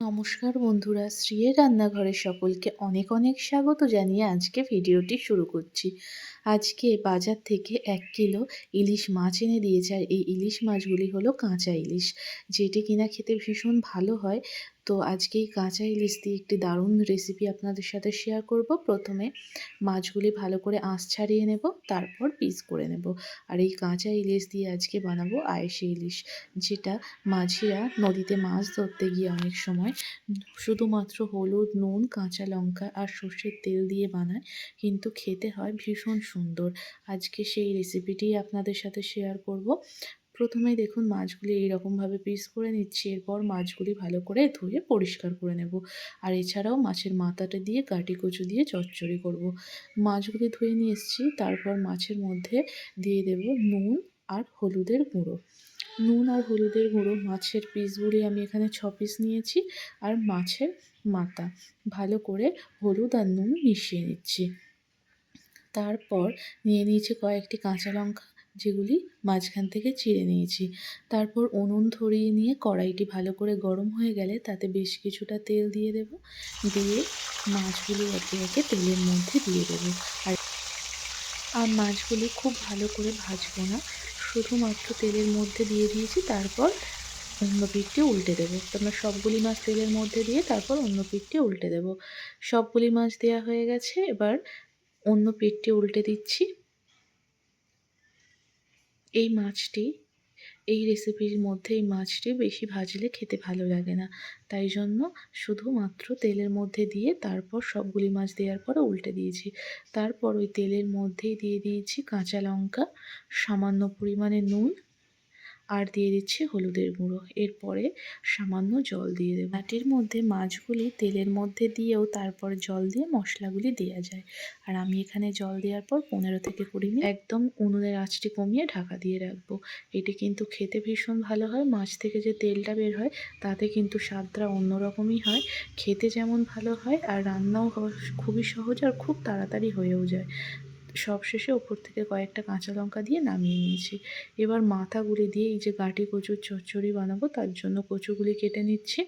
নমস্কার বন্ধুরা শ্রীয়ের রান্নাঘরের সকলকে অনেক অনেক স্বাগত জানিয়ে আজকে ভিডিওটি শুরু করছি। আজকে বাজার থেকে এক কিলো ইলিশ মাছ এনে দিয়েছে। আর এই ইলিশ মাছগুলি হলো কাঁচা ইলিশ, যেটি কিনা খেতে ভীষণ ভালো হয়। তো আজকে এই কাঁচা ইলিশ দিয়ে একটি দারুণ রেসিপি আপনাদের সাথে শেয়ার করব। প্রথমে মাছগুলি ভালো করে আঁশ ছাড়িয়ে নেব, তারপর পিস করে নেব। আর এই কাঁচা ইলিশ দিয়ে আজকে বানাবো আয়েসে ইলিশ, যেটা মাঝিরা নদীতে মাছ ধরতে গিয়ে অনেক সময় শুধুমাত্র হলুদ, নুন, কাঁচা লঙ্কা আর সর্ষের তেল দিয়ে বানায়। কিন্তু খেতে হয় ভীষণ সুন্দর। আজকে সেই রেসিপিটি আপনাদের সাথে শেয়ার করব। প্রথমে দেখুন, মাছগুলি এইরকমভাবে পিস করে নিচ্ছি। এরপর মাছগুলি ভালো করে ধুয়ে পরিষ্কার করে নেব। আর এছাড়াও মাছের মাথাটা দিয়ে গাটি কচু দিয়ে চচ্চড়ি করব। মাছগুলি ধুয়ে নিয়ে এসেছি। তারপর মাছের মধ্যে দিয়ে দেব নুন আর হলুদের গুঁড়ো। নুন আর হলুদের গুঁড়ো, মাছের পিসগুলি আমি এখানে ছ পিস নিয়েছি। আর মাছের মাথা। ভালো করে হলুদ আর নুন মিশিয়ে নিচ্ছি। তারপর নিয়ে নিয়েছি কয়েকটি কাঁচা লঙ্কা, যেগুলি মাঝখান থেকে চিড়ে নিয়েছি। তারপর উনুন ধরিয়ে নিয়ে কড়াইটি ভালো করে গরম হয়ে গেলে তাতে বেশ কিছুটা তেল দিয়ে দেব। দিয়ে মাছগুলি একে একে তেলের মধ্যে দিয়ে দেবো। আর আর মাছগুলি খুব ভালো করে ভাজবো না। শুধুমাত্র তেলের মধ্যে দিয়ে দিয়েছি, তারপর অন্য পিঠটি উল্টে দেবো। তোমরা সবগুলি মাছ তেলের মধ্যে দিয়ে তারপর অন্য পিঠটি উল্টে দেবো। সবগুলি মাছ দেওয়া হয়ে গেছে। এবার অন্য পেটটি উল্টে দিচ্ছি। এই মাছটি, এই রেসিপির মধ্যে এই মাছটি বেশি ভাজলে খেতে ভালো লাগে না। তাই জন্য শুধুমাত্র তেলের মধ্যে দিয়ে তারপর সবগুলি মাছ দেওয়ার পরে উল্টে দিয়েছি। তারপর ওই তেলের মধ্যেই দিয়ে দিয়েছি কাঁচা লঙ্কা, সামান্য পরিমাণে নুন আর দিয়ে দিচ্ছি হলুদের গুঁড়ো। এরপরে সামান্য জল দিয়ে দেবো। বাটির মধ্যে মাছগুলি তেলের মধ্যে দিয়েও তারপর জল দিয়ে মশলাগুলি দেওয়া যায়। আর আমি এখানে জল দেওয়ার পর পনেরো থেকে কুড়ি মিনিট একদম উনুনের আঁচটি কমিয়ে ঢাকা দিয়ে রাখব। এটি কিন্তু খেতে ভীষণ ভালো হয়, মাছ থেকে যে তেলটা বের হয় তাতে কিন্তু স্বাদটা অন্যরকমই হয়। খেতে যেমন ভালো হয় আর রান্নাও খুবই সহজ আর খুব তাড়াতাড়ি হয়েও যায়। সবশেষে ওপর থেকে কয়েকটা কাঁচা লঙ্কা দিয়ে নামিয়ে নিয়েছি। এবার মাথাগুলি দিয়ে এই যে গাঁটি কচুর চচ্চড়ি বানাবো, তার জন্য কচুগুলি কেটে নিচ্ছি।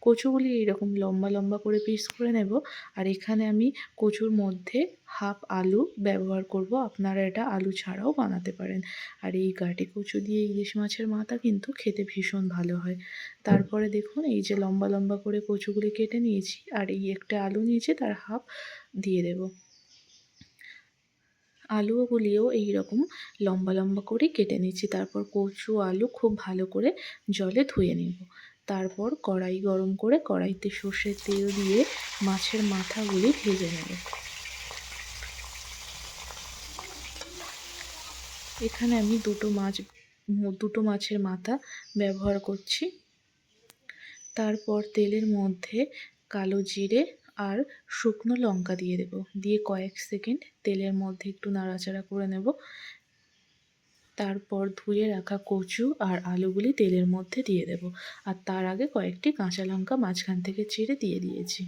কচুগুলি এইরকম লম্বা লম্বা করে পিস করে নেব। আর এখানে আমি কচুর মধ্যে হাফ আলু ব্যবহার করব। আপনারা এটা আলু ছাড়াও বানাতে পারেন। আর এই গাঁটি কচু দিয়ে ইলিশ মাছের মাথা কিন্তু খেতে ভীষণ ভালো হয়। তারপরে দেখুন, এই যে লম্বা লম্বা করে কচুগুলি কেটে নিয়েছি। আর এই একটা আলু নিয়েছি, তার হাফ দিয়ে দেবো। আলুগুলিও এই রকম লম্বা লম্বা করে কেটে নিচ্ছি। তারপর কচু, আলু খুব ভালো করে জলে ধুয়ে নেব। তারপর কড়াই গরম করে কড়াইতে সর্ষের তেল দিয়ে মাছের মাথাগুলি ভেজে নেব। এখানে আমি দুটো মাছ, দুটো মাছের মাথা ব্যবহার করছি। তারপর তেলের মধ্যে কালো জিরে আর শুকনো লঙ্কা দিয়ে দেব। দিয়ে কয়েক সেকেন্ড তেলের মধ্যে একটু নাড়াচাড়া করে নেব। তারপর ধুয়ে রাখা কচু আর আলুগুলি তেলের মধ্যে দিয়ে দেব। আর তার আগে কয়েকটি কাঁচা লঙ্কা মাঝখান থেকে চিড়ে দিয়ে দিয়েছি।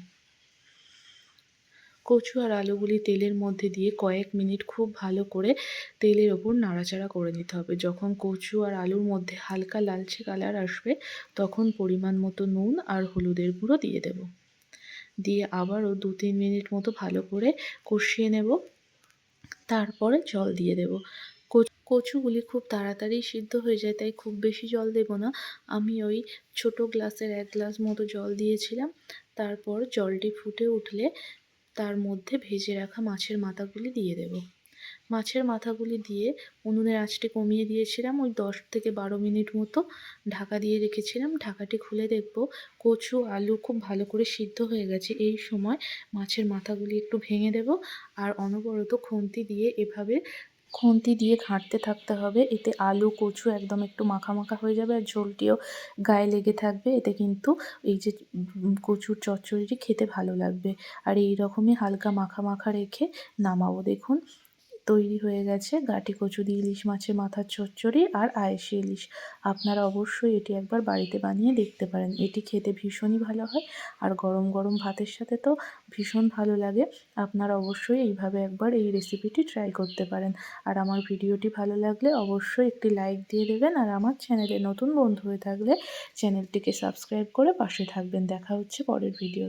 কচু আর আলুগুলি তেলের মধ্যে দিয়ে কয়েক মিনিট খুব ভালো করে তেলের ওপর নাড়াচাড়া করে নিতে হবে। যখন কচু আর আলুর মধ্যে হালকা লালচে কালার আসবে, তখন পরিমাণ মতো নুন আর হলুদের গুঁড়ো দিয়ে দেবো। দিয়ে আবারও দু তিন মিনিট মতো ভালো করে কষিয়ে নেব। তারপরে জল দিয়ে দেব। কচুগুলি খুব তাড়াতাড়ি সিদ্ধ হয়ে যায়, তাই খুব বেশি জল দেব না। আমি ওই ছোট গ্লাসের এক গ্লাস মতো জল দিয়েছিলাম। তারপর জলটি ফুটে উঠলে তার মধ্যে ভেজে রাখা মাছের মাথাগুলি দিয়ে দেব। মাছের মাথাগুলি দিয়ে উনুনের আঁচটি কমিয়ে দিয়েছিলাম। ওই দশ থেকে বারো মিনিট মতো ঢাকা দিয়ে রেখেছিলাম। ঢাকাটি খুলে দেখব কচু, আলু খুব ভালো করে সিদ্ধ হয়ে গেছে। এই সময় মাছের মাথাগুলি একটু ভেঙে দেব আর অনবরত খুন্তি দিয়ে এভাবে খুন্তি দিয়ে ঘাঁটতে থাকতে হবে। এতে আলু, কচু একদম একটু মাখা মাখা হয়ে যাবে আর ঝোলটিও গায়ে লেগে থাকবে। এতে কিন্তু এই যে কচুর চচ্চড়িটি খেতে ভালো লাগবে। আর এই রকমই হালকা মাখা মাখা রেখে নামাবো দেখুন। তৈরি হয়ে গেছে। গাটি কচুরি ইলিশ মাছের মাথার চচ্চড়ি আর আয়েশি ইলিশ। আপনারা অবশ্যই এটি একবার বাড়িতে বানিয়ে দেখতে পারেন। এটি খেতে ভীষণই ভালো হয়। আর গরম গরম ভাতের সাথে তো ভীষণ ভালো লাগে। আপনারা অবশ্যই এইভাবে একবার এই রেসিপিটি ট্রাই করতে পারেন। আর আমার ভিডিওটি ভালো লাগলে অবশ্যই একটি লাইক দিয়ে দেবেন। আর আমার চ্যানেলে নতুন বন্ধু হয়ে থাকলে চ্যানেলটিকে সাবস্ক্রাইব করে পাশে থাকবেন। দেখা হচ্ছে পরের ভিডিও